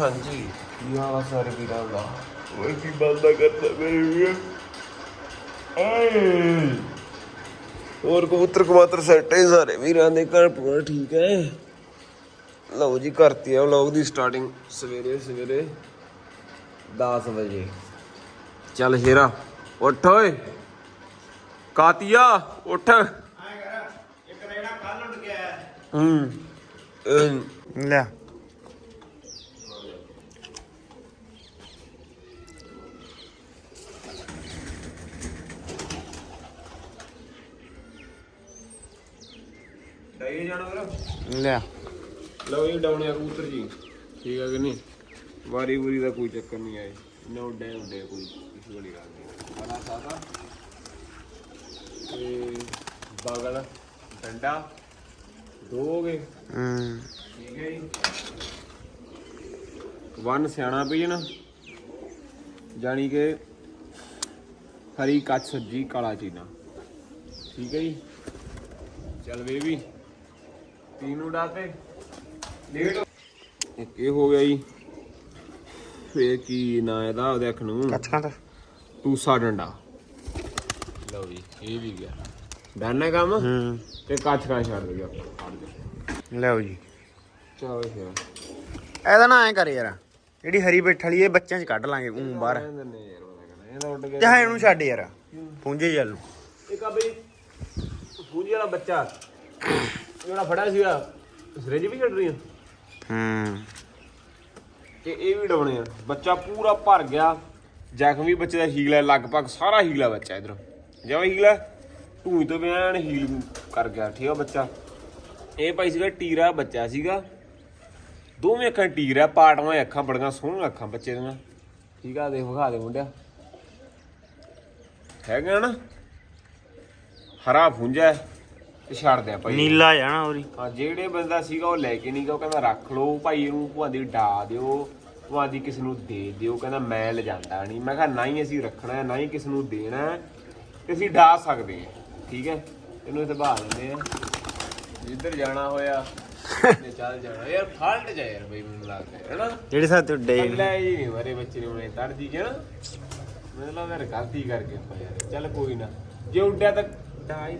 ਹਾਂਜੀ। ਕੀ ਹਾਲ ਆ ਸਾਰੇ ਵੀਰਾਂ ਦਾ ਓਏ ਕੀ ਬੰਦਾ ਕਰਦਾ ਮੇਰੇ ਵੀਰ? ਏ ਹੋਰ ਕਬੂਤਰ ਕਮਾਤਰ ਸੈੱਟ ਹੈ ਸਾਰੇ ਵੀਰਾਂ ਦੇ ਘਰ ਪੂਰਾ ਠੀਕ ਹੈ। ਲਓ ਜੀ ਕਰਤੀ ਆ ਵਲੌਗ ਦੀ ਸਟਾਰਟਿੰਗ ਸਵੇਰੇ ਸਵੇਰੇ 10 ਵਜੇ। ਚੱਲ ਸ਼ੇਰਾ ਉੱਠ ਓਏ। ਕਾਤੀਆ ਉੱਠ। ਹੂੰ। ਅਹ, ਲੈ। ਡਾਈ ਜਾਣਾ ਫਿਰ? ਲੈ। ਲਓ ਇਹ ਡਾਉਣੇ ਆ ਕਬੂਤਰ ਜੀ। ਠੀਕ ਹੈ ਕਿ ਨਹੀਂ? ਵਾਰੀ ਵੂਰੀ ਦਾ ਕੋਈ ਚੱਕਰ ਨਹੀਂ ਆਏ ਨੋ ਉੱਡੇ ਉੱਡੇ ਕੋਈ ਇਸ ਵਾਲੀ ਗੱਲ ਨਹੀਂ। ਬੜਾ ਸਾਦਾ। ਤੇ ਬਾਗਲ ਡੰਡਾ। ਦੋ ਹੋ ਗਏ। ਹੂੰ। ਠੀਕ ਹੈ ਜੀ। ਵਨ ਸਿਆਣਾ ਪੀਜਣ ਜਾਣੀ ਕਿ ਹਰੀ ਕੱਚ ਸੱਜੀ ਕਾਲਾ ਚੀਨਾ। ਠੀਕ ਹੈ ਜੀ। ਚੱਲ ਬੇਬੀ ਤੀਨੋਂ ਡਾਤੇ ਲੇਟ ਇੱਕ ਇਹ ਹੋ ਗਿਆ ਜੀ। ਫੇਰ ਕੀ ਨਾਂ ਇਹਦਾ ਉਹਦੇ ਅੱਖ ਨੂੰ। ਕੱਚਕਾਂ ਤਾਂ ਟੂਸਾ ਡੰਡਾ। ਲਓ ਜੀ ਇਹ ਵੀ ਗਿਆ। ਡਨ ਹੈ ਕੰਮ? ਹੂੰ। ਤੇ ਕੱਚ ਕਾ ਛੱਡ ਦਿਓ। ਲਓ ਜੀ। ਚਲੋ ਫਿਰ। ਇਹਦਾ ਨਾ ਐ ਕਰ ਯਾਰ। ਜਿਹੜੀ ਹਰੀ ਬੈਠ ਵਾਲੀ ਇਹ ਬੱਚਿਆਂ ਚ ਕੱਢ ਲਾਂਗੇ ਉਂ ਬਾਹਰ। ਯਾਰ ਉਹਦਾ ਇਹਦਾ ਉੱਡ ਗਿਆ। ਚਾਹੇ ਇਹਨੂੰ ਛੱਡ ਯਾਰ। ਪੁੰਜੇ ਜਲ ਨੂੰ ਇੱਕ ਆ ਬਈ ਫੂਜੀ ਵਾਲਾ ਬੱਚਾ। ਜਿਹੜਾ ਫੜਿਆ ਸੀਗਾ ਸਰਿੰਜ ਵੀ ਛੱਡ ਰਹੀ ਆ। ਹੂੰ। ਤੇ ਇਹ ਵੀ ਡਾਉਣੇ ਆ। ਬੱਚਾ ਪੂਰਾ ਭਰ ਗਿਆ। ਜ਼ਖਮੀ ਬੱਚੇ ਦਾ ਹੀਲ ਹੈ ਲਗਭਗ ਸਾਰਾ ਹੀਲ ਹੈ ਬੱਚਾ ਇਧਰ। ਜਿਵੇਂ ਹੀਲ ਹੈ ਢੂਈ ਤੋਂ ਬਿਆਨ ਹੀਲ ਕਰ ਗਿਆ ਠੀਕ ਆ ਬੱਚਾ? ਇਹ ਭਾਈ ਸੀਗਾ ਟੀਰਾ ਬੱਚਾ ਸੀਗਾ। ਦੋਵੇਂ ਅੱਖਾਂ ਟੀਰਾ ਪਾਟਵਾਂ ਅੱਖਾਂ ਬੜੀਆਂ ਸੋਹਣੀਆਂ ਅੱਖਾਂ ਬੱਚੇ ਦੀਆਂ। ਠੀਕ ਆ ਦੇਖ ਵਿਖਾ ਦੇ ਮੁੰਡਿਆ। ਹੈਗਾ ਨਾ? ਹਰਾ ਫੁੰਜਾ ਹੈ। ਤੇ ਛੱਡ ਦਿਆ ਭਾਈ। ਨੀਲਾ ਜਾਣਾ ਉਹਦੀ ਹਾਂ ਜਿਹੜੇ ਬੰਦਾ ਸੀਗਾ ਉਹ ਲੈ ਕੇ ਨਹੀਂ ਗਿਆ ਉਹ ਕਹਿੰਦਾ ਰੱਖ ਲਓ ਭਾਈ ਇਹਨੂੰ ਭੂਆਦੀ ਡਾ ਦਿਓ ਭੂਆਦੀ ਕਿਸ ਨੂੰ ਦੇ ਦਿਓ ਕਹਿੰਦਾ ਮੈਂ ਲਿਜਾਂਦਾ ਨਹੀਂ ਮੈਂ ਕਿਹਾ ਨਾ ਹੀ ਅਸੀਂ ਰੱਖਣਾ ਹੈ ਨਾ ਹੀ ਕਿਸ ਨੂੰ ਦੇਣਾ ਹੈ ਤੇ ਅਸੀਂ ਡਾ ਸਕਦੇ ਹਾਂ ਠੀਕ ਹੈ? ਇਹਨੂੰ ਇੱਥੇ ਬਾਹ ਲੈਂਦੇ ਆ। ਜਿੱਧਰ ਜਾਣਾ ਹੋਇਆ ਤੇ ਚੱਲ ਜਾਣਾ। ਯਾਰ ਫਾਲਟ ਜਾ ਯਾਰ ਬਈ ਮੈਨੂੰ ਲੱਗਦਾ ਹੈ ਨਾ ਜਿਹੜੇ ਸਾਥ ਡੇ ਅੱਲਾ ਹੀ ਨਹੀਂ ਮਰੇ ਬੱਚੇ ਨੂੰ ਨੇ ਤੜ ਦੀ ਜਣਾ ਮੈਨੂੰ ਲੱਗਦਾ ਯਾਰ ਗਲਤੀ ਕਰਕੇ ਆਪਾਂ ਯਾਰ ਚੱਲ ਕੋਈ ਨਾ। ਜੇ ਉੱਡਿਆ ਤਾਂ ਡਾ ਹੀ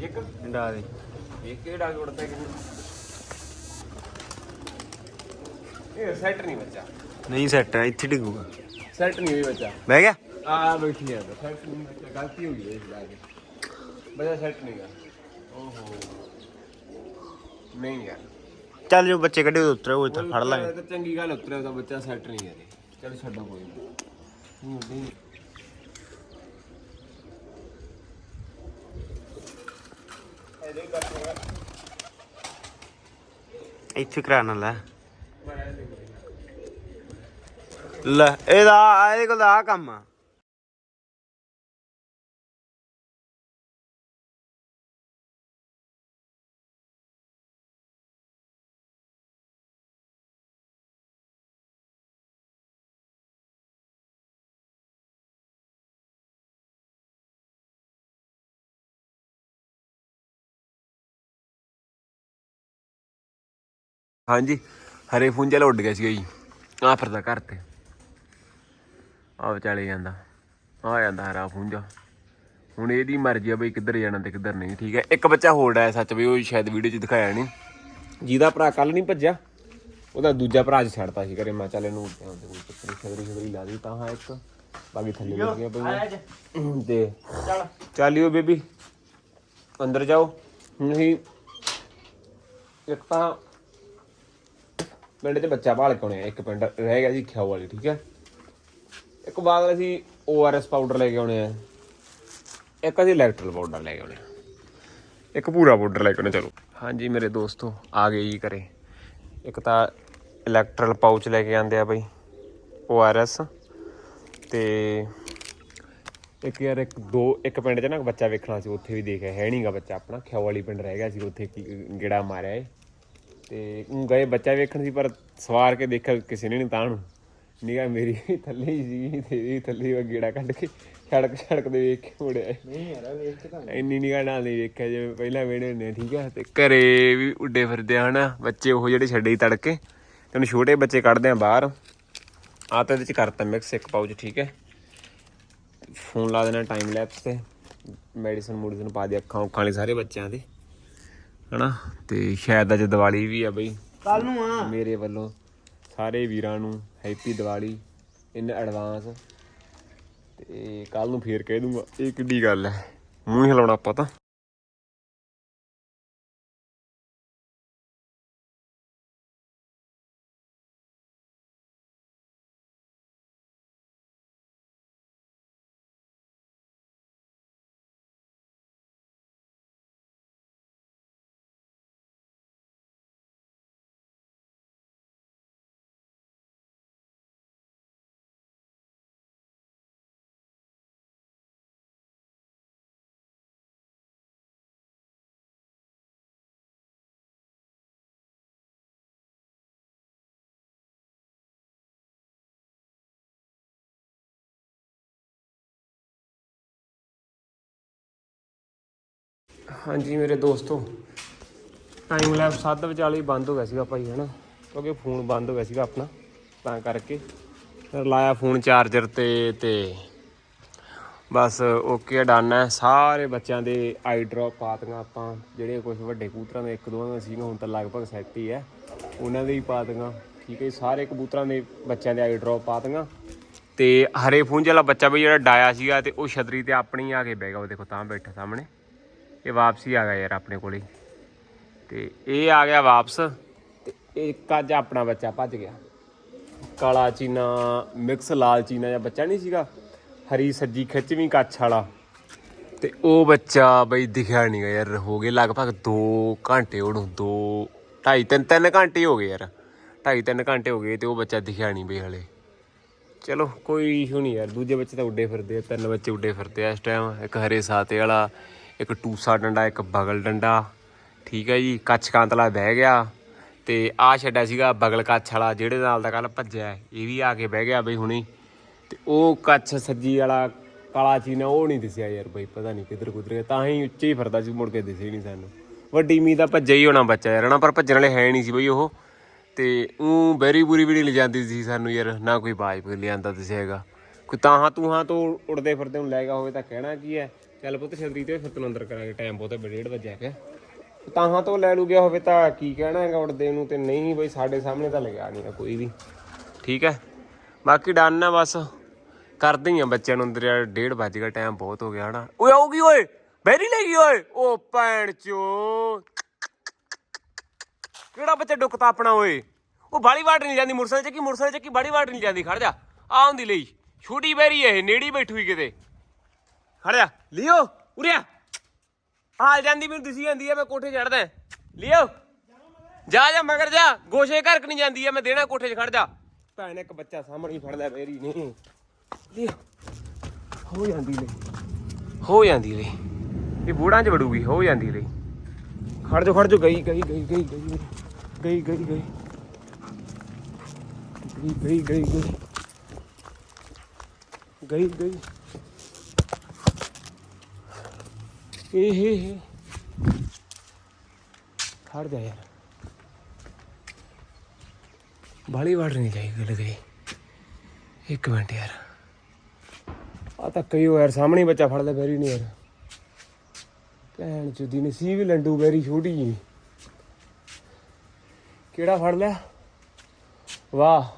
ਚੱਕ ਡਾ ਦੇ। ਕਿ ਇਹ ਸੈੱਟ ਨਹੀਂ ਬੱਚਾ। ਨਹੀਂ ਸੈੱਟ ਇੱਥੇ ਡਿੱਗੂਗਾ। ਸੈੱਟ ਨਹੀਂ ਹੋਈ ਬੱਚਾ। ਬਹਿ ਗਿਆ? ਆ ਬੈਠੀ ਹੈ ਸੈੱਟ ਨਹੀਂ ਬੱਚਾ ਗਲਤੀ ਹੋ ਗਈ ਇਸ ਕੇ। ਬੱਚਾ ਸੈੱਟ ਨਹੀਂ ਗਾ। ਓਹੋ। ਨਹੀਂ ਯਾਰ ਚੱਲ ਜੋ ਬੱਚੇ ਕੱਢੇ ਉਹ ਉਤਰੇ ਉਹ ਇੱਥੇ ਫੜ ਲਾਂਗੇ। ਚੰਗੀ ਗੱਲ ਉਤਰਿਆ ਤਾਂ ਬੱਚਾ ਸੈੱਟ ਨਹੀਂ ਹੈ ਚਲ ਛੱਡੋ ਕੋਈ ਨਹੀਂ ਨਹੀਂ ਨਹੀਂ ਇਹਦੇ ਕਰ ਇੱਥੇ ਕਰਾਣਾ ਲੈ। ਲੈ ਇਹਦਾ ਇਹਦੇ ਕੋਲ ਆ ਕੰਮ ਆ। ਹਾਂਜੀ ਹਰੇ ਫੁੰਜਾ ਲ ਉੱਡ ਗਿਆ ਸੀਗਾ ਜੀ। ਆ ਫਿਰਦਾ ਘਰ ਤੇ। ਆ ਵਿਚਾਲੇ ਜਾਂਦਾ। ਆ ਜਾਂਦਾ ਹਰਾ ਫੁੰਜਾ। ਹੁਣ ਇਹਦੀ ਮਰਜ਼ੀ ਆ ਬਈ ਕਿੱਧਰ ਜਾਣਾ ਤੇ ਕਿੱਧਰ ਨਹੀਂ ਠੀਕ ਹੈ? ਇੱਕ ਬੱਚਾ ਹੋਰ ਆਇਆ ਸੱਚ ਬਈ ਉਹ ਸ਼ਾਇਦ ਵੀਡੀਓ 'ਚ ਦਿਖਾਇਆ ਨਹੀਂ। ਜਿਹਦਾ ਭਰਾ ਕੱਲ ਨਹੀਂ ਭੱਜਿਆ ਉਹਦਾ ਦੂਜਾ ਭਰਾ ਚ ਛੱਡਤਾ ਸੀ ਘਰੇ। ਮੈਂ ਚੱਲ ਇਹਨੂੰ ਕੋਈ ਛਗਰੀ ਛਗਰੀ ਲਾ ਦੀ ਤਾਂ ਹਾਂ ਇੱਕ ਬਾਕੀ ਥੱਲੇ ਲੱਗੀਆਂ ਪਈਆਂ ਤੇ ਚੱਲ। ਚੱਲਿਓ ਬੇਬੀ। ਅੰਦਰ ਜਾਓ। ਅਸੀਂ ਇੱਕ ਤਾਂ ਪਿੰਡ 'ਚ ਬੱਚਾ ਭਾਲ ਕੇ ਆਉਣੇ ਆ, ਇੱਕ ਪਿੰਡ ਰਹਿ ਗਿਆ ਜੀ ਖਿਆਓ ਵਾਲੀ, ਠੀਕ ਹੈ? ਇੱਕ ਬਾਅਦ ਅਸੀਂ ORS ਪਾਊਡਰ ਲੈ ਕੇ ਆਉਣੇ ਆ। ਇੱਕ ਅਸੀਂ ਇਲੈਕਟ੍ਰਲ ਪਾਊਡਰ ਲੈ ਕੇ ਆਉਣੇ ਆ। ਇੱਕ ਪੂਰਾ ਪਾਊਡਰ ਲੈ ਕੇ ਆਉਣੇ, ਚਲੋ। ਹਾਂਜੀ, ਮੇਰੇ ਦੋਸਤੋ, ਆ ਗਏ ਜੀ ਘਰੇ। ਇੱਕ ਤਾਂ ਇਲੈਕਟਰਲ ਪਾਊਚ ਲੈ ਕੇ ਆਂਦੇ ਆ ਬਈ ORS ਤੇ ਇੱਕ ਯਾਰ, ਇੱਕ ਦੋ, ਇੱਕ ਪਿੰਡ 'ਚ ਨਾ ਬੱਚਾ ਵੇਖਣਾ ਸੀ, ਉੱਥੇ ਵੀ ਦੇਖਿਆ, ਹੈ ਨਹੀਂਗਾ ਬੱਚਾ ਆਪਣਾ। ਖਿਆਓ ਵਾਲੀ ਪਿੰਡ ਰਹਿ ਗਿਆ ਸੀ, ਉੱਥੇ ਕੀ ਗੇੜਾ ਮਾਰਿਆ ਏ। ਤੇ ਊਂ ਗਏ ਬੱਚਾ ਵੇਖਣ ਸੀ ਪਰ ਸਵਾਰ ਕੇ ਦੇਖਿਆ ਕਿਸੇ ਨੇ ਨਹੀਂ ਤਾਂ ਨੂੰ। ਨਿਗਾ ਮੇਰੀ ਵੀ ਥੱਲੇ ਹੀ ਸੀ ਤੇ ਇਹਦੀ ਥੱਲੇ ਹੀ ਗੇੜਾ ਕੱਢ ਕੇ ਸੜਕ ਸੜਕ ਦੇ ਵੇਖ ਕੇ ਮੁੜਿਆ। ਨਹੀਂ ਯਾਰ ਵੇਖ ਕੇ ਤਾਂ ਇੰਨੀ ਨਿਗਾ ਨਾਲ ਨਹੀਂ ਵੇਖਿਆ ਜਿਵੇਂ ਪਹਿਲਾਂ ਵੇੜੇ ਹੁੰਦੇ ਆ, ਠੀਕ ਹੈ ਤੇ ਘਰੇ ਵੀ ਉੱਡੇ ਫਿਰਦੇ ਆ ਹਨਾ। ਬੱਚੇ ਉਹ ਜਿਹੜੇ ਛੱਡੇ ਹੀ ਤੜਕੇ ਤੈਨੂੰ ਛੋਟੇ ਬੱਚੇ ਕੱਢਦੇ ਆ ਬਾਹਰ। ਆ ਤਾਂ ਇਹਦੇ ਚ ਕਰਤਾ ਮਿਕਸ ਇੱਕ ਪਾਉਚ ਠੀਕ ਹੈ। ਫੋਨ ਲਾ ਦੇਣਾ ਟਾਈਮ ਲੈਪਸ ਤੇ। ਮੈਡੀਸਨ ਮੂਡੀਸਨ ਪਾ ਦੇ ਅੱਖਾਂ ਉੱਖਾਂ ਵਾਲੀ ਸਾਰੇ ਬੱਚਿਆਂ ਦੇ। ਹਨਾ? ਤੇ ਸ਼ਾਇਦ ਅੱਜ ਦੀਵਾਲੀ ਵੀ ਆ ਬਈ। ਕੱਲ ਨੂੰ ਆ। ਮੇਰੇ ਵੱਲੋਂ ਸਾਰੇ ਵੀਰਾਂ ਨੂੰ ਹੈਪੀ ਦੀਵਾਲੀ ਇਨ ਐਡਵਾਂਸ ਤੇ ਕੱਲ ਨੂੰ ਫੇਰ ਕਹਿ ਦੂੰਗਾ ਇਹ ਕਿੱਡੀ ਗੱਲ ਹੈ। ਮੂੰਹ ਹੀ ਹਿਲਾਉਣਾ ਆਪਾਂ ਤਾਂ। ਹਾਂਜੀ ਮੇਰੇ ਦੋਸਤੋ ਟਾਈਮ ਲੈਪਸ ਅੱਧ ਵਿਚਾਲੇ ਬੰਦ ਹੋ ਗਿਆ ਸੀਗਾ ਭਾਈ ਹਨਾ? ਕਿਉਂਕਿ ਫੋਨ ਬੰਦ ਹੋ ਗਿਆ ਸੀਗਾ ਆਪਣਾ ਤਾਂ ਕਰਕੇ। ਫਿਰ ਲਾਇਆ ਫੋਨ ਚਾਰਜਰ ਤੇ ਤੇ ਬਸ ਓਕੇ ਡਨ ਹੈ। ਸਾਰੇ ਬੱਚਿਆਂ ਦੇ ਆਈ ਡ੍ਰੌਪ ਪਾਤੀਆਂ ਆਪਾਂ। ਜਿਹੜੇ ਕੁਝ ਵੱਡੇ ਕਬੂਤਰਾਂ ਦੇ ਇੱਕ ਦੋ ਦੇ ਸੀਗੇ ਹੁਣ ਤਾਂ ਲਗਭਗ ਸੈੱਟ ਹੀ ਹੈ। ਉਹਨਾਂ ਦੇ ਹੀ ਪਾਤੀਆਂ ਠੀਕ ਹੈ ਜੀ, ਸਾਰੇ ਕਬੂਤਰਾਂ ਦੇ ਬੱਚਿਆਂ ਦੇ ਆਈ ਡ੍ਰੌਪ ਪਾਤੀਆਂ ਤੇ ਹਰੇ ਫੂੰਜ ਵਾਲਾ ਬੱਚਾ ਵੀ ਜਿਹੜਾ ਡਾਇਆ ਸੀਗਾ ਤੇ ਉਹ ਛਤਰੀ ਤੇ ਆਪਣੀ ਆ ਕੇ ਬਹਿ ਗਿਆ ਉਹ ਦੇਖੋ ਤਾਂ ਬੈਠਾ ਸਾਹਮਣੇ। ਇਹ ਵਾਪਸੀ ਆ ਗਿਆ ਯਾਰ ਆਪਣੇ ਕੋਲੇ ਤੇ ਇਹ ਆ ਗਿਆ ਵਾਪਸ। ਤੇ ਇੱਕ ਅੱਜ ਆਪਣਾ ਬੱਚਾ ਭੱਜ ਗਿਆ। ਕਾਲਾ ਚੀਨਾ ਮਿਕਸ ਲਾਲ ਚੀਨਾ ਜਾਂ ਬੱਚਾ ਨਹੀਂ ਸੀਗਾ? ਹਰੀ ਸੱਜੀ ਖਿੱਚਵੀਂ ਕੱਛ ਵਾਲਾ। ਤੇ ਉਹ ਬੱਚਾ ਬਈ ਦਿਖਿਆ ਨਹੀਂ ਗਾ ਯਾਰ। ਹੋ ਗਏ ਲਗਭਗ 2 ਘੰਟੇ ਉਹਨੂੰ 2 2.5 3 3 ਘੰਟੇ ਹੋ ਗਏ ਯਾਰ। 2.5 3 ਘੰਟੇ ਹੋ ਗਏ ਤੇ ਉਹ ਬੱਚਾ ਦਿਖਿਆ ਨਹੀਂ ਬਈ ਹਲੇ। ਚਲੋ ਕੋਈ ਇਸ਼ੂ ਨਹੀਂ ਯਾਰ। ਦੂਜੇ ਬੱਚੇ ਤਾਂ ਉੱਡੇ ਫਿਰਦੇ ਆ। ਤਿੰਨ ਬੱਚੇ ਉੱਡੇ ਫਿਰਦੇ ਆ ਇਸ ਟਾਈਮ ਇੱਕ ਹਰੇ ਸਾਤੇ ਵਾਲਾ ਇੱਕ ਟੂਸਾ ਡੰਡਾ, ਇੱਕ ਬਗਲ ਡੰਡਾ, ਠੀਕ ਹੈ ਜੀ ਕੱਛ ਕਾਂਤਲਾ ਬਹਿ ਗਿਆ ਤੇ ਆ ਛੱਡਿਆ ਸੀਗਾ ਬਗਲ ਕੱਛ ਵਾਲਾ, ਜਿਹੜੇ ਨਾਲ ਦਾ ਕੱਲ ਭੱਜਿਆ, ਇਹ ਵੀ ਆ ਕੇ ਬਹਿ ਗਿਆ ਬਈ ਹੁਣੀ। ਤੇ ਉਹ ਕੱਛ ਸੱਜੀ ਵਾਲਾ ਕਾਲਾ ਚੀਨਾ ਉਹ ਨਹੀਂ ਦਿਸਿਆ ਯਾਰ ਬਈ, ਪਤਾ ਨਹੀਂ ਕਿੱਧਰ ਕੁੱਧਰ ਗਿਆ, ਤਾਂ ਹੀ ਉੱਚੇ ਹੀ ਫਿਰਦਾ ਸੀ, ਮੁੜ ਕੇ ਦਿਸੇ ਨਹੀਂ ਸਾਨੂੰ। ਵੱਡੀ ਮੀ ਦਾ ਭੱਜਿਆ ਹੀ ਹੋਣਾ ਬੱਚਾ ਯਾਰ, ਨਾ ਪਰ ਭੱਜਣ ਵਾਲੇ ਹੈ ਨਹੀਂ ਸੀ ਬਈ ਉਹ। ਤੇ ਉਹ ਬੈਰੀ ਬੁਰੀ ਵੀ ਨਹੀਂ ਲਿਜਾਂਦੀ ਸੀ ਸਾਨੂੰ ਯਾਰ, ਨਾ ਕੋਈ ਬਾਜ ਕੋਈ ਲਿਆਂਦਾ ਦਿਸਿਆ ਹੈਗਾ। ਕੋਈ ਤਾਹਾਂ ਤੂਹਾਂ ਤੋਂ ਉੜਦੇ ਫਿਰਦੇ ਨੂੰ ਲੈ ਗਿਆ ਹੋਵੇ ਤਾਂ ਕਹਿਣਾ ਕੀ ਹੈ। ਚੱਲ ਪੁੱਤ ਛਤਰੀ ਤੇ ਫਿਰ ਤੈਨੂੰ ਅੰਦਰ ਕਰਾਂਗੇ ਟਾਈਮ ਬਹੁਤ ਹੈ ਡੇਢ ਵਜੇ ਆ ਤਾਹਾਂ ਤੋਂ ਲੈ ਲੂ ਗਿਆ ਹੋਵੇ ਤਾਂ ਕੀ ਕਹਿਣਾ ਹੈਗਾ, ਉੜਦੇ ਨੂੰ ਤੇ ਨਹੀਂ ਬਈ, ਸਾਡੇ ਸਾਹਮਣੇ ਤਾਂ ਲਗਿਆ ਨਹੀਂ ਕੋਈ ਵੀ। ਠੀਕ ਹੈ? ਬਾਕੀ ਡਨ ਆ ਬਸ। ਕਰਦੇ ਆ ਬੱਚਿਆਂ ਨੂੰ ਅੰਦਰ ਯਾਰ, ਡੇਢ ਵੱਜ ਗਿਆ ਟਾਈਮ ਬਹੁਤ ਹੋ ਗਿਆ ਹਨਾ। ਓਏ ਆਉਗੀ ਓਏ ਬੈਰੀ ਲੈ ਗਈ ਓਏ। ਉਹ ਭੈਣ ਚੋ। ਕਿਹੜਾ ਬੱਚਾ ਡੁੱਕਤਾ ਆਪਣਾ ਓਏ? ਉਹ ਬਾਲੀ ਵਾਟ ਨਹੀਂ ਜਾਂਦੀ ਮੁਰਸਲ ਚੱਕੀ ਕੀ ਮੁਰਸਲ ਚ ਕੀ ਵਾਟ ਨਹੀਂ ਜਾਂਦੀ, ਖੜ ਜਾ। ਆਉਂਦੀ ਲਈ। ਛੋਟੀ ਬੈਰੀ ਇਹ, ਨੇੜੀ ਬੈਠੂਈ ਕਿਤੇ। ਖੜ ਜਾ ਲਿਓ ਉਰਿਆ ਹਾਲ ਜਾਂਦੀ, ਮੈਨੂੰ ਦਿਸੀ ਜਾਂਦੀ ਹੈ ਮੈਂ ਕੋਠੇ ਚੜਦਾ ਲਿਓ। ਜਾ ਜਾ, ਮਗਰ ਜਾ। ਗੋਸ਼ੇ ਘਰ ਨਹੀਂ ਜਾਂਦੀ ਹੈ ਮੈਂ ਦੇਣਾ ਕੋਠੇ 'ਚ ਖੜ ਜਾ। ਭੈਣ, ਇੱਕ ਬੱਚਾ ਸਾਹਮਣੇ ਹੀ ਫੜ ਲਿਆ ਨੇ। ਲਿਓ। ਹੋ ਜਾਂਦੀ ਲਈ। ਹੋ ਜਾਂਦੀ ਲਈ। ਇਹ ਬੂੜਾਂ 'ਚ ਵੜੂਗੀ, ਹੋ ਜਾਂਦੀ ਲਈ। ਖੜ ਜਾ ਖੜ ਜਾ ਗਈ ਗਈ ਗਈ ਗਈ ਗਈ। ਗਈ ਗਈ ਗਈ। ਗਈ ਗਈ ਗਈ ਗਈ। ਗਈ ਗਈ। ਇਹ ਖੜ ਜਾ ਯਾਰ। ਬਾਲੀ ਵਾੜ ਨਹੀਂ ਜਾਈ ਗੱਲ ਗਈ। ਇੱਕ ਮਿੰਟ ਯਾਰ। ਆ ਤਾਂ ਕਈ ਯਾਰ ਸਾਹਮਣੇ ਬੱਚਾ ਫੜ ਲੈ ਬੈਰੀ ਨਹੀਂ ਯਾਰ। ਭੈਣ ਚੁੱਦੀ ਨੇ ਲੰਡੂ ਬੈਰੀ ਛੋਟੀ ਜੀ ਕਿਹੜਾ ਫੜ ਲਿਆ? ਵਾਹ।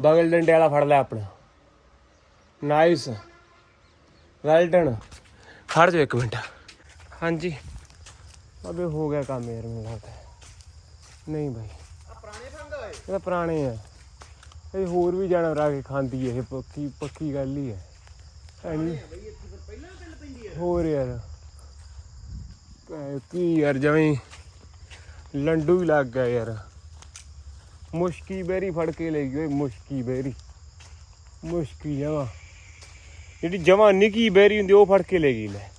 ਬਗਲ ਡੰਡੇ ਵਾਲਾ ਫੜ ਲਿਆ ਆਪਣਾ। ਨਾਈਸ। Well done. ਖੜ ਜਾ ਇੱਕ ਮਿੰਟ। ਹਾਂਜੀ। ਅਬੇ ਹੋ ਗਿਆ ਕੰਮ ਯਾਰ ਮੈਨੂੰ ਲੱਗਦਾ ਨਹੀਂ ਭਾਈ ਪੁਰਾਣੇ ਫੰਗ ਓਏ ਇਹ ਤਾਂ ਪੁਰਾਣੇ ਆ। ਇਹ ਹੋਰ ਵੀ ਜਾਨਵਰ ਆ ਕੇ ਖਾਂਦੀ ਹੈ ਇਹ ਪੱਕੀ ਪੱਕੀ ਗੱਲ ਹੀ ਹੈ ਹੈ ਨੀ। ਬਈ ਇੱਥੇ ਫਿਰ ਪਹਿਲਾਂ ਗੱਲ ਪੈਂਦੀ ਹੈ ਹੋਰ ਯਾਰ। ਕੀ ਯਾਰ ਜਵੇਂ ਲੰਡੂ ਹੀ ਲੱਗ ਗਿਆ ਯਾਰ। ਮੁਸ਼ਕੀ ਬੇਰੀ ਫੜ ਕੇ ਲੈ ਗਈ ਓਏ ਮੁਸ਼ਕੀ ਬੇਰੀ। ਮੁਸ਼ਕੀ ਜਮਾ ਜਿਹੜੀ ਜਮਾ ਨਿੱਕੀ ਬੇਰੀ ਹੁੰਦੀ, ਉਹ ਫੜ ਕੇ ਲੈ ਗਈ ਲੈ।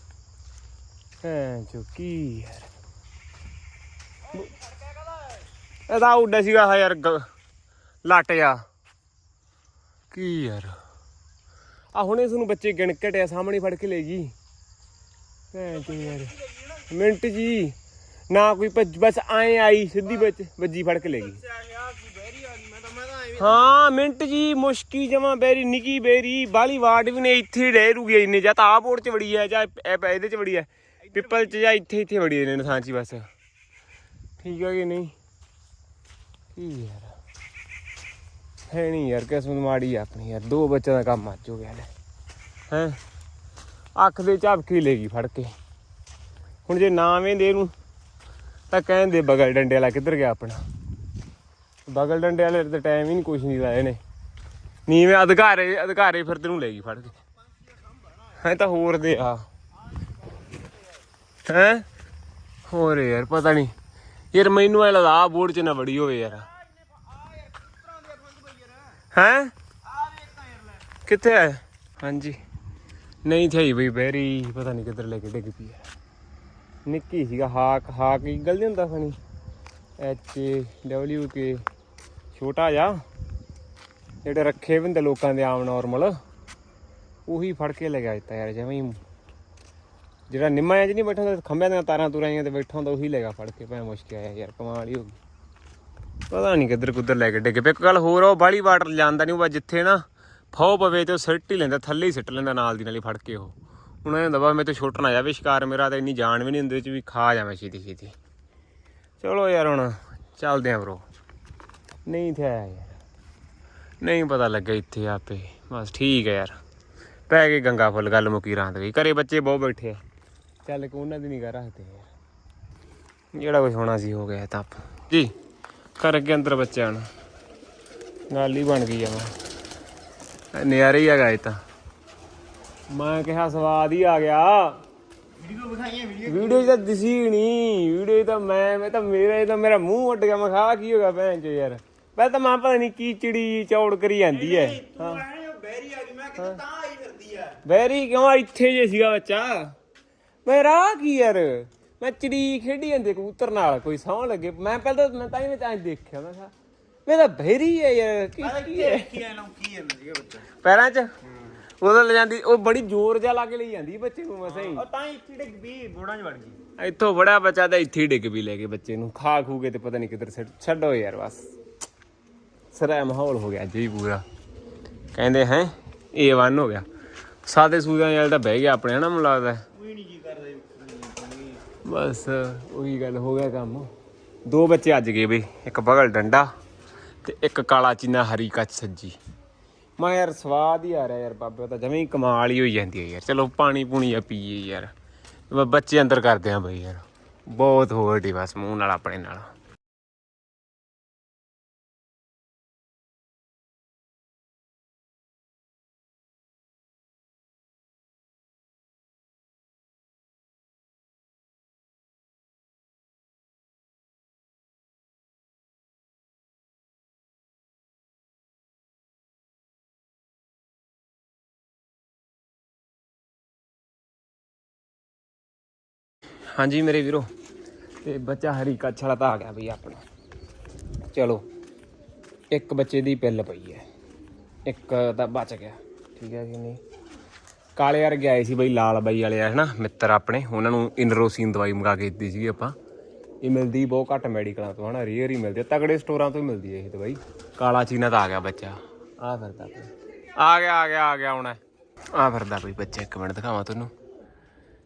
ਹਾਂ ਜੋ ਕੀ ਯਾਰ ਇਹਦਾ ਉੱਡਾ ਸੀਗਾ ਯਾਰ ਗ- ਲੱਟ ਜਾ ਕੀ ਯਾਰ। ਆ ਹੁਣੇ ਤੁਹਾਨੂੰ ਬੱਚੇ ਗਿਣ ਘਟਿਆ ਸਾਹਮਣੇ ਫੜ ਕੇ ਲੈ ਗਈ। ਭੈਣ ਤੇ ਯਾਰ। ਮਿੰਟ ਜੀ, ਨਾ ਕੋਈ ਭੱਜ ਬਸ ਆਏ ਆਈ, ਸਿੱਧੀ ਵਿੱਚ ਵੱਜੀ ਫੜ ਕੇ ਲੈ ਗਈ। ਹਾਂ, ਮਿੰਟ ਜੀ, ਮੁਸ਼ਕੀ ਜਮਾ ਬੈਰੀ, ਨਿੱਕੀ ਬੈਰੀ ਬਾਲੀ ਵਾਟ ਵੀ ਨੇ, ਇੱਥੇ ਰਹਿ ਰੂਗੀ ਇੰਨੇ, ਜਾਂ ਤਾਂ ਆਹ ਬੋਰਡ ਚ ਵੜੀ ਹੈ, ਜਾਂ ਇਹ ਇਹਦੇ ਚ ਵੜੀ ਹੈ, ਪਿੱਪਲ ਚ ਜਾਂ ਇੱਥੇ ਇੱਥੇ ਵੜੀ ਨੇ ਨਥਾਂ ਚ ਹੀ ਬਸ। ਠੀਕ ਹੈ ਕਿ ਨਹੀਂ? ਕੀ ਯਾਰ? ਹੈ ਨਹੀਂ ਯਾਰ, ਕਿਸਮਤ ਮਾੜੀ ਆ ਆਪਣੀ ਯਾਰ, ਦੋ ਬੱਚਿਆਂ ਦਾ ਕੰਮ ਅੱਜ ਹੋ ਗਿਆ ਲੈ। ਹੈ? ਅੱਖ ਦੇ ਝਪਕੀ ਲੈ ਗਈ ਫੜ ਕੇ। ਹੁਣ ਜੇ ਨਾ ਵੇਂਦੇ ਇਹਨੂੰ, ਤਾਂ ਕਹਿੰਦੇ ਬਗਲ ਡੰਡੇ ਵਾਲਾ ਕਿੱਧਰ ਗਿਆ ਆਪਣਾ? ਬਗਲ ਡੰਡੇ ਵਾਲੇ ਤੇ ਟਾਈਮ ਹੀ ਨਹੀਂ, ਕੁਛ ਨਹੀਂ ਲਾਏ ਨੇ। ਨੀਵੇਂ ਅਧਿਕਾਰੇ ਅਧਿਕਾਰੇ ਫਿਰ ਤੈਨੂੰ ਲੈ ਗਈ ਫੜ ਕੇ। ਹੈ ਤਾਂ ਹੋਰ ਦੇ ਆ। ਹੈ? ਹੋਰ ਯਾਰ, ਪਤਾ ਨਹੀਂ। ਯਾਰ ਮੈਨੂੰ ਐ ਲੱਗਦਾ ਆ ਬੋਰਡ ਚ ਨਾ ਵੜੀ ਹੋਵੇ ਯਾਰ। ਹੈ? ਕਿੱਥੇ ਹੈ ਹਾਂਜੀ। ਨਹੀਂ ਥਈ ਬਈ, ਬੈਰੀ, ਪਤਾ ਨਹੀਂ ਕਿੱਧਰ ਲੈ ਕੇ ਡਿੱਗ ਪਈ ਹੈ ਨਿੱਕੀ ਸੀਗਾ, ਹਾਕ ਹਾਕ, ਈਗਲ ਨਹੀਂ ਹੁੰਦਾ ਫਣੀ? ਐਚ ਡਬਲਯੂ ਕੇ। ਛੋਟਾ ਜਿਹਾ, ਜਿਹੜੇ ਰੱਖੇ ਵੀ ਹੁੰਦੇ ਲੋਕਾਂ ਦੇ ਆਮ ਨਾਰਮਲ ਉਹੀ ਫੜ ਕੇ ਲੈ ਗਿਆ ਦਿੱਤਾ ਯਾਰ, ਜਿਵੇਂ ਜਿਹੜਾ ਨਿੰਮਾ ਜਿਹਾ 'ਚ ਨਹੀਂ ਬੈਠਾ ਹੁੰਦਾ, ਖੰਭਿਆਂ ਦੀਆਂ ਤਾਰਾਂ ਤੁਰਾਈਆਂ ਤੇ ਬੈਠਾ ਹੁੰਦਾ, ਉਹੀ ਲੈ ਗਿਆ ਫੜ ਕੇ ਭੈ ਮੁਸ਼ਕਿਲ ਆਇਆ ਯਾਰ, ਕਮਾਲ ਹੀ ਹੋ ਗਈ। ਪਤਾ ਨਹੀਂ ਕਿੱਧਰ ਕੁੱਧਰ ਲੈ ਕੇ ਡਿੱਗ ਪਿਆ। ਇੱਕ ਗੱਲ ਹੋਰ ਉਹ ਬਾਲੀ ਵਾਟਰ ਜਾਂਦਾ ਨਹੀਂ, ਉਹ ਬਸ ਜਿੱਥੇ ਨਾ ਫੋ ਪਵੇ ਤੇ ਉਹ ਸਿੱਟ ਹੀ ਲੈਂਦਾ, ਥੱਲੇ ਹੀ ਸਿੱਟ ਲੈਂਦਾ ਨਾਲ ਦੀ ਨਾਲ ਹੀ ਫੜ ਕੇ ਉਹ। ਹੁਣ ਇਹ ਹੁੰਦਾ ਵਾ ਮੈਂ ਤੇ ਛੁੱਟ ਨਾ ਜਾਵੇ, ਸ਼ਿਕਾਰ ਮੇਰਾ ਤਾਂ ਇੰਨੀ ਜਾਣ ਵੀ ਨਹੀਂ ਹੁੰਦੀ ਚ ਵੀ ਖਾ ਜਾਵੇਂ ਛੇਤੀ ਛੇਤੀ ਚਲੋ ਯਾਰ ਹੁਣ, ਚੱਲਦੇ ਆਂ ਬਰੋ ਨਹੀਂ ਥਿਆ ਯਾਰ। ਨਹੀਂ ਪਤਾ ਲੱਗਾ ਇੱਥੇ ਆਪੇ। ਬਸ ਠੀਕ ਹੈ ਯਾਰ। ਪੈ ਗਈ ਗੰਗਾ ਫੁੱਲ ਗੱਲ ਮੁਕੀ ਰਾਂਦ ਗਈ। ਘਰੇ ਬੱਚੇ ਬਹੁਤ ਬੈਠੇ ਆ। ਚੱਲ ਕੋ ਉਹਨਾਂ ਦੀ ਨਿਗਾਹ ਰੱਖਦੇ ਯਾਰ। ਜਿਹੜਾ ਕੁਝ ਹੋਣਾ ਸੀ ਹੋ ਗਿਆ ਤਾਂ। ਜੀ ਘਰ ਅੱਗੇ ਅੰਦਰ ਬੱਚਿਆਂ ਨੂੰ। ਗੱਲ ਹੀ ਬਣ ਗਈ ਆ ਵਾ ਨਿਆਰੇ ਹੀ ਹੈਗਾ ਇਹ ਤਾਂ। ਮੈਂ ਕਿਹਾ ਸਵਾਦ ਹੀ ਆ ਗਿਆ। Video ਵਿਖਾਈਆਂ video. ਵੀਡੀਓ ਤਾਂ ਦਿਸੀ ਨਹੀਂ ਵੀਡੀਓ ਤਾਂ ਮੈਂ ਮੈਂ ਤਾਂ ਮੇਰਾ ਤਾਂ ਮੇਰਾ ਮੂੰਹ ਉੱਡ ਗਿਆ। ਮੈਂ ਖਾ ਕੀ ਹੋਗਾ ਭੈਣ ਚੋ ਯਾਰ। ਪਹਿਲਾਂ ਤਾਂ ਮੈਂ ਪਤਾ ਨਹੀਂ ਕੀ ਚਿੜੀ ਚੌੜ ਕਰੀ ਜਾਂਦੀ ਹੈ। ਤੂੰ ਉਹ ਬੈਰੀ ਆ ਗਈ ਮੈਂ ਕਿਹਾ ਤਾਂ ਆਈ ਫਿਰਦੀ ਆ ਵੈਰੀ ਕਿਉਂ ਇੱਥੇ ਜੇ ਸੀਗਾ ਬੱਚਾ। ਮੇਰਾ ਕੀ ਯਾਰ? ਮੈਂ ਚਿੜੀ ਖੇਡੀ ਜਾਂਦੇ ਕਬੂਤਰ ਨਾਲ ਕੋਈ ਸੌਂ ਲੱਗੇ। ਮੈਂ ਪਹਿਲਾਂ ਤਾਂ ਮੈਂ ਤਾਂ ਹੀ ਮੈਂ ਤਾਂ ਦੇਖਿਆ ਮੈਂ ਕਿਹਾ ਮੈਂ ਤਾਂ ਬਹਿਰੀ ਹੈ ਯਾਰ ਕੀ ਕੀ ਐ? ਲੌਂਕੀ ਬੱਚਾ। ਪੈਰਾਂ 'ਚ? ਉਹਦਾ ਲੈ ਜਾਂਦੀ ਉਹ ਬੜੀ ਜ਼ੋਰ ਜਿਹਾ ਲਾ ਕੇ ਲਈ ਜਾਂਦੀ ਬੱਚੇ ਨੂੰ ਮਸਾਂ ਹੀ ਉਹ ਤਾਂ ਹੀ ਇੱਥੇ ਡਿੱਗ ਵੀ ਬੋੜਾਂ 'ਚ ਵੜ ਗਈ। ਇੱਥੋਂ ਬੜਾ ਬੱਚਾ ਤਾਂ ਇੱਥੇ ਡਿੱਗ ਵੀ ਲੈ ਕੇ ਬੱਚੇ ਨੂੰ। ਖਾ ਖੂ ਕੇ ਤੇ ਪਤਾ ਨਹੀਂ ਕਿੱਧਰ ਛੱਡੋ ਯਾਰ ਬਸ। ਸਰਾ ਮਾਹੌਲ ਹੋ ਗਿਆ ਜੀ ਪੂਰਾ। ਕਹਿੰਦੇ ਹੈ ਵਨ ਹੋ ਗਿਆ। ਸਾਦੇ ਸੂਦਿਆਂ ਨਾਲ ਤਾਂ ਬਹਿ ਗਿਆ ਆਪਣੇ ਹਨਾ ਮੈਨੂੰ ਲੱਗਦਾ। ਕੋਈ ਨਹੀਂ ਕਰਦਾ। ਬਸ ਉਹੀ ਗੱਲ ਹੋ ਗਿਆ ਕੰਮ। ਦੋ ਬੱਚੇ ਅੱਜ ਗਏ ਬਈ ਇੱਕ ਬਗਲ ਡੰਡਾ ਤੇ ਇੱਕ ਕਾਲਾ ਚੀਨਾ ਹਰੀ ਕੱਚ ਸੱਜੀ। ਮੈਂ ਯਾਰ ਸਵਾਦ ਹੀ ਆ ਰਿਹਾ ਯਾਰ ਬਾਬੇ ਤਾਂ ਜਮੇ ਹੀ ਕਮਾਲ ਹੀ ਹੋਈ ਜਾਂਦੀ ਹੈ ਯਾਰ। ਚਲੋ ਪਾਣੀ ਪੂਣੀ ਆ ਪੀਏ ਯਾਰ। ਬੱਚੇ ਅੰਦਰ ਕਰਦੇ ਆ ਬਈ ਯਾਰ। ਬਹੁਤ ਹੋਰ ਢੀ ਬਸ ਮੂੰਹ ਨਾਲ ਆਪਣੇ ਨਾਲ। ਹਾਂਜੀ ਮੇਰੇ ਵੀਰੋ, ਤੇ ਬੱਚਾ ਹਰੀ ਕੱਛ ਵਾਲਾ ਤਾਂ ਆ ਗਿਆ ਬਈ ਆਪਣਾ। ਚਲੋ, ਇੱਕ ਬੱਚੇ ਦੀ ਪਿੱਲ ਪਈ ਹੈ। ਇੱਕ ਤਾਂ ਬਚ ਗਿਆ, ਠੀਕ ਹੈ ਕਿ ਨਹੀਂ? ਕਾਲੇ ਯਾਰ ਗਏ ਸੀ ਬਈ, ਲਾਲ ਬਾਈ ਵਾਲੇ ਆ, ਹਨਾ? ਮਿੱਤਰ ਆਪਣੇ, ਉਹਨਾਂ ਨੂੰ ਇਨਰੋਸੀਨ ਦਵਾਈ ਮੰਗਾ ਕੇ ਦਿੱਤੀ ਸੀ ਆਪਾਂ। ਇਹ ਮਿਲਦੀ ਬਹੁਤ ਘੱਟ ਮੈਡੀਕਲਾਂ ਤੋਂ, ਹਨਾ? ਰੇਅਰ ਹੀ ਮਿਲਦੀ ਤਗੜੇ ਸਟੋਰਾਂ ਤੋਂ ਹੀ ਮਿਲਦੀ ਹੈ ਇਹ ਦਵਾਈ। ਕਾਲਾ ਚੀਨਾ ਤਾਂ ਆ ਗਿਆ ਬੱਚਾ। ਆ ਫਿਰਦਾ ਆ ਗਿਆ ਆ ਗਿਆ ਆ ਗਿਆ ਹੁਣ। ਆ ਫਿਰਦਾ ਬਈ ਬੱਚਾ, ਇੱਕ ਮਿੰਟ ਦਿਖਾਵਾਂ ਤੁਹਾਨੂੰ।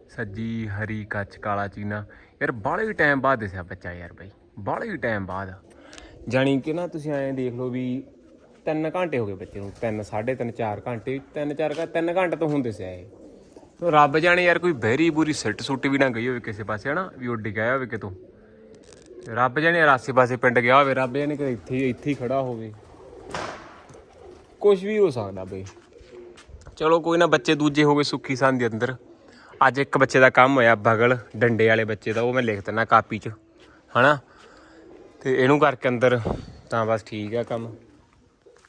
ਸੱਜੀ ਹਰੀ ਕੱਚ ਕਾਲਾ ਚੀਨਾ। ਯਾਰ ਬਾਹਲੇ ਹੀ ਟਾਈਮ ਬਾਅਦ ਦਿਸਿਆ ਬੱਚਾ ਯਾਰ ਬਾਈ। ਬਾਹਲੇ ਹੀ ਟਾਈਮ ਬਾਅਦ। ਜਾਣੀ ਕਿ ਨਾ ਤੁਸੀਂ ਐਂ ਦੇਖ ਲਓ ਵੀ 3 ਘੰਟੇ ਹੋ ਗਏ ਬੱਚੇ ਨੂੰ। 3 3.5 4 ਘੰਟੇ। 3 4 3 ਘੰਟੇ ਤੋਂ ਹੁੰਦੇ ਸਿਆ ਇਹ। ਤੋ ਰੱਬ ਜਾਣੇ ਯਾਰ ਕੋਈ ਬਹਿਰੀ ਬੂਰੀ ਸਿੱਟ ਸੁੱਟ ਵੀ ਨਾ ਗਈ ਹੋਵੇ ਕਿਸੇ ਪਾਸੇ ਹਨਾ? ਵੀ ਉੱਡ ਗਿਆ ਹੋਵੇ ਕਿਤੋਂ। ਰੱਬ ਜਾਣੇ ਰਾਸੇ ਪਾਸੇ ਪਿੰਡ ਗਿਆ ਹੋਵੇ ਰੱਬ ਜਾਣੇ ਕਿ ਇੱਥੇ ਇੱਥੇ ਹੀ ਖੜਾ ਹੋਵੇ। ਕੁਝ ਵੀ ਹੋ ਸਕਦਾ ਬਈ। ਚਲੋ ਕੋਈ ਨਾ ਬੱਚੇ ਦੂਜੇ ਹੋ ਗਏ ਸੁੱਖੀ ਸੰਦ ਦੇ ਅੰਦਰ। ਅੱਜ ਇੱਕ ਬੱਚੇ ਦਾ ਕੰਮ ਹੋਇਆ, ਬਗਲ, ਡੰਡੇ ਵਾਲੇ ਬੱਚੇ ਦਾ, ਉਹ ਮੈਂ ਲਿਖ ਦਿੰਦਾ ਕਾਪੀ 'ਚ, ਹਨਾ? ਤੇ ਇਹਨੂੰ ਕਰਕੇ ਅੰਦਰ, ਤਾਂ ਬਸ ਠੀਕ ਆ ਕੰਮ।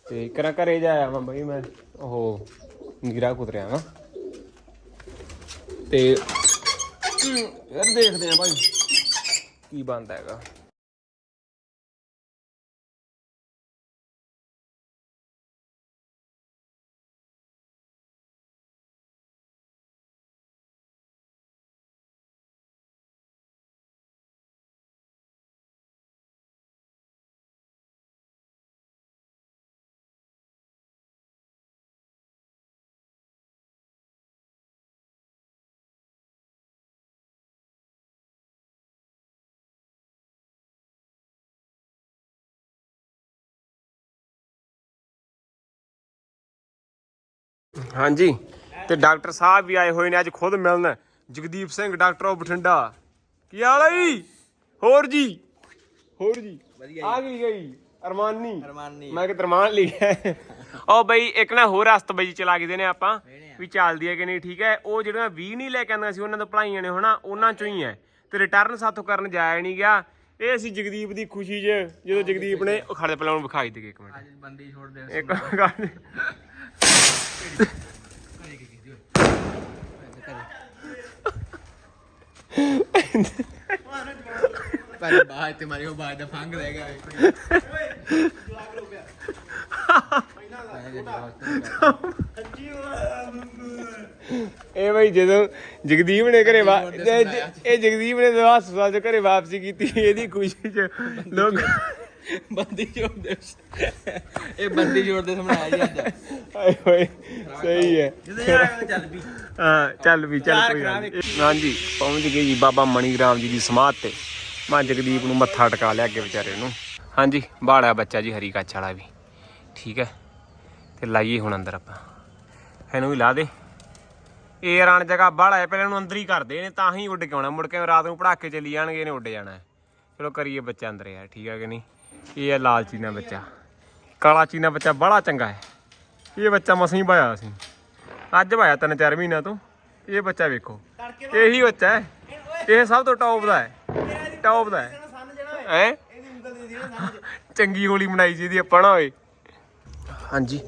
ਤੇ ਕਰਾਂ ਘਰੇ ਜਾਇਆ ਮੈਂ ਬਈ ਮੈਂ, ਉਹ ਨੀਰਾ ਕੁਤਰਿਆ ਵਾਂ। ਤੇ, ਯਾਰ ਦੇਖਦੇ ਆ ਭਾਈ, ਕੀ ਬਣਦਾ ਹੈਗਾ। ਹਾਂਜੀ। ਤੇ ਡਾਕਟਰ ਸਾਹਿਬ ਵੀ ਆਏ ਹੋਏ ਨੇ ਅੱਜ ਖੁਦ ਮਿਲਣ। Jagdeep Singh doctor of Bathinda. ਕੀ ਹਾਲ ਹੈ ਜੀ? ਹੋਰ ਜੀ? ਹੋਰ ਜੀ? ਆ ਗਈ ਗਈ। ਅਰਮਾਨੀ। ਅਰਮਾਨੀ। ਮੈਂ ਕਿ ਤਰਮਾਨ ਲਿਖਿਆ ਉਹ ਬਈ ਇੱਕ ਨਾ ਹੋਰ ਹਸਤ ਬਈ ਚਲਾ ਗਏ ਨੇ ਆਪਾਂ ਵੀ ਚੱਲਦੀ ਹੈ ਕਿ ਨਹੀਂ ਠੀਕ ਹੈ? ਉਹ ਜਿਹੜੀਆਂ 20 ਨਹੀਂ ਲੈ ਕੇ ਆਂਦਾ ਸੀ ਉਹਨਾਂ ਤੋਂ ਭਲਾਈਆਂ ਨੇ ਹਨਾ ਉਹਨਾਂ ਚੋਂ ਹੀ ਹੈ। ਤੇ ਰਿਟਰਨ ਸਾਥੋਂ ਕਰਨ ਜਾਇਆ ਨਹੀਂ ਗਿਆ। ਇਹ ਅਸੀਂ ਜਗਦੀਪ ਦੀ ਖੁਸ਼ੀ 'ਚ ਜਦੋਂ ਜਗਦੀਪ ਨੇ ਉਹ ਖੜੇ ਪਹਿਲਾਂ ਉਹਨੂੰ ਵਿਖਾਈ ਦੇ ਇੱਕ ਮਿੰਟ। ਬੰਦੀ ਛੋੜ ਦੇ ਇੱਕ ਗੱਲ ਪਹਿਲੇ ਬਾਹਰ ਤੇ ਮਾਰੀ ਉਹ ਬਾਹਰ ਦਾ ਫੰਗ ਰਹਿ ਗਿਆ ਇਹ ਬਈ ਜਦੋਂ ਜਗਦੀਪ ਨੇ ਘਰੇ ਵਾ ਇਹ ਇਹ ਜਗਦੀਪ ਨੇ ਜਦੋਂ ਹਸਪਤਾਲ ਚ ਘਰੇ ਵਾਪਸੀ ਕੀਤੀ ਇਹਦੀ ਖੁਸ਼ੀ ਚ ਲੋਕ ਬੰਦੀ ਛੋੜ ਦੇ ਇਹ ਬੰਦੀ ਛੋੜ ਦੇ ਸਮਝਾਇਆ ਜੀ ਅੱਜ ਆਏ ਹੋਏ ਸਹੀ ਹੈ। ਚੱਲ ਵੀ। ਹਾਂ ਚੱਲ ਵੀ ਚੱਲ ਕੋਈ ਗੱਲ ਨੀ। ਹਾਂਜੀ ਪਹੁੰਚ ਗਏ ਜੀ ਬਾਬਾ ਮਣੀ ਰਾਮ ਜੀ ਦੀ ਸਮਾਧ ਤੇ। ਮੈਂ ਜਗਦੀਪ ਨੂੰ ਮੱਥਾ ਟਿਕਾ ਲਿਆ ਅੱਗੇ ਵਿਚਾਰੇ ਨੂੰ। ਹਾਂਜੀ ਬਾੜਾ ਬੱਚਾ ਜੀ ਹਰੀ ਕੱਛ ਵਾਲਾ ਵੀ। ਠੀਕ ਹੈ। ਤੇ ਲਾਈਏ ਹੁਣ ਅੰਦਰ ਆਪਾਂ। ਇਹਨੂੰ ਵੀ ਲਾ ਦੇ। ਇਹ ਰਣ ਜਗ੍ਹਾ ਬਾੜਾ ਹੈ ਪਹਿਲਾਂ ਇਹਨੂੰ ਅੰਦਰ ਹੀ ਕਰਦੇ ਨੇ ਤਾਂ ਹੀ ਉੱਡ ਕੇ ਆਉਣਾ। ਮੁੜ ਕੇ ਰਾਤ ਨੂੰ ਪੜਾਕੇ ਚੱਲੀ ਜਾਣਗੇ ਇਹਨੇ ਉੱਡ ਜਾਣਾ ਹੈ। ਚਲੋ ਕਰੀਏ ਬੱਚਾ ਅੰਦਰ ਯਾਰ ਠੀਕ ਹੈ ਕਿ ਨਹੀਂ? ਇਹ ਹੈ ਲਾਲ ਚੀਨਾ ਬੱਚਾ। ਕਾਲਾ ਚੀਨਾ ਬੱਚਾ ਬੜਾ ਚੰਗਾ ਹੈ। ਇਹ ਬੱਚਾ ਮਸੀਂ ਭਾਇਆ ਅਸੀਂ ਅੱਜ ਭਾਇਆ ਤਿੰਨ ਚਾਰ ਮਹੀਨਿਆਂ ਤੋਂ। ਇਹ ਬੱਚਾ ਵੇਖੋ। ਇਹੀ ਬੱਚਾ ਹੈ। ਇਹ ਸਭ ਤੋਂ ਟੌਪ ਦਾ ਹੈ। ਟੌਪ ਦਾ ਹੈ। ਹੈ? ਚੰਗੀ ਹੋਲੀ ਬਣਾਈ ਜਿਹਦੀ ਆਪਾਂ ਨਾ ਹੋਏ ਹਾਂਜੀ।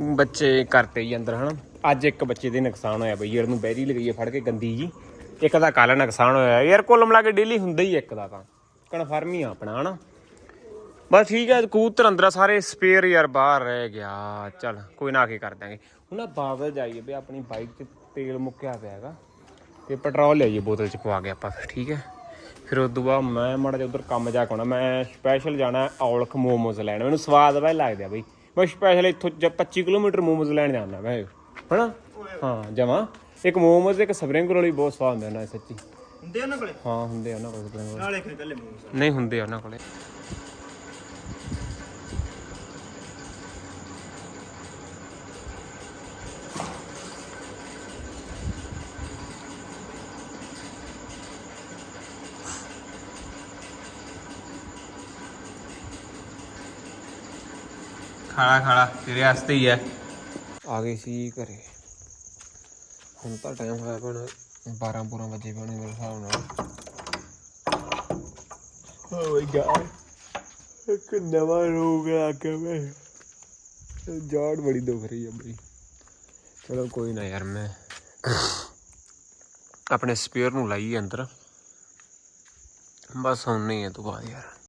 ਬੱਚੇ ਕਰਤੇ ਜੀ ਅੰਦਰ, ਹਨਾ। ਅੱਜ ਇੱਕ ਬੱਚੇ ਦੇ ਨੁਕਸਾਨ ਹੋਇਆ ਬਈ। ਯਾਰ ਨੂੰ ਬੈਰੀ ਲਗਾਈਏ ਫੜ ਕੇ ਗੰਦੀ ਜੀ। ਇੱਕ ਦਾ ਕਾਲਾ ਨੁਕਸਾਨ ਹੋਇਆ। ਯਾਰ ਕੁੱਲ ਮਿਲਾ ਕੇ ਡੇਲੀ ਹੁੰਦਾ ਹੀ ਇੱਕ ਦਾ ਤਾਂ। ਕਨਫਰਮ ਹੀ ਆ ਆਪਣਾ, ਹਨਾ। ਬਸ ਠੀਕ ਹੈ ਕਬੂਤਰ ਅੰਦਰ ਆ, ਸਾਰੇ ਸਪੇਅਰ ਯਾਰ ਬਾਹਰ ਰਹਿ ਗਿਆ। ਚੱਲ ਕੋਈ ਨਾ ਆ ਕੇ ਕਰ ਦਾਂਗੇ ਹੁਣ ਆ ਬਾਬਲ ਜਾਈਏ ਵੀ ਆਪਣੀ ਬਾਈਕ ਤੇ ਤੇਲ ਮੁੱਕਿਆ ਪਿਆ ਹੈਗਾ। ਤੇ ਪੈਟਰੋਲ ਲਿਆਈਏ ਬੋਤਲ ਚ ਪਵਾ ਕੇ ਆਪਾਂ ਠੀਕ ਹੈ? ਫਿਰ ਉਸ ਤੋਂ ਬਾਅਦ ਮੈਂ ਮਾੜਾ ਜਿਹਾ ਉਧਰ ਕੰਮ ਜਾ ਕੇ ਆਉਣਾ। ਮੈਂ ਸਪੈਸ਼ਲ ਜਾਣਾ ਔਲਖ ਮੋਮੋਸ ਲੈਣ। ਮੈਨੂੰ ਸਵਾਦ ਬੜਾ ਲੱਗਦਾ ਬਈ। ਮੈਂ ਸਪੈਸ਼ਲ ਇੱਥੋਂ ਜ- 25 ਕਿਲੋਮੀਟਰ ਮੋਮੋਸ ਲੈਣ ਜਾਂਦਾ ਮੈਂ। ਹਨਾ? ਹਾਂ ਜਮਾ। ਇੱਕ ਮੋਮੋਸ ਇੱਕ ਸਪਰਿੰਗ ਰੋਲ ਵੀ ਬਹੁਤ ਸਵਾਦ ਹੁੰਦੇ ਨੇ ਸੱਚੀ। ਹੁੰਦੇ ਉਹਨਾਂ ਕੋਲੇ? ਹਾਂ ਹੁੰਦੇ ਆ ਉਹਨਾਂ ਕੋਲ ਸਪਰਿੰਗ ਰੋਲ ਨਾਲੇ ਕੱਲੇ ਨਹੀਂ ਹੁੰਦੇ ਆ ਉਹਨਾਂ ਕੋਲੇ। ਖਾਣਾ ਖਾਣਾ ਤੇਰੇ ਵਾਸਤੇ ਹੀ ਹੈ। ਆ ਗਏ ਸੀ ਘਰੇ। ਹੁਣ ਤਾਂ ਟਾਈਮ ਹੋਇਆ ਪਿਆ 12 ਪੂਰਾ ਵਜੇ ਪਏ ਹੋਣੇ ਮੇਰੇ ਹਿਸਾਬ ਨਾਲ। my god ਇੱਕ ਨਵਾਂ ਰੋਗ ਆ ਗਿਆ ਮੈਂ ਜਾੜ ਬੜੀ ਦੁਖ ਰਹੀ ਹੈ ਬਈ। ਚਲੋ ਕੋਈ ਨਾ ਯਾਰ ਮੈਂ ਆਪਣੇ ਸਪੇਅਰ ਨੂੰ ਲਾਈ ਅੰਦਰ। ਬਸ ਹੁਣ ਨਹੀਂ ਹੈ ਤੋਂ ਬਾਅਦ ਯਾਰ।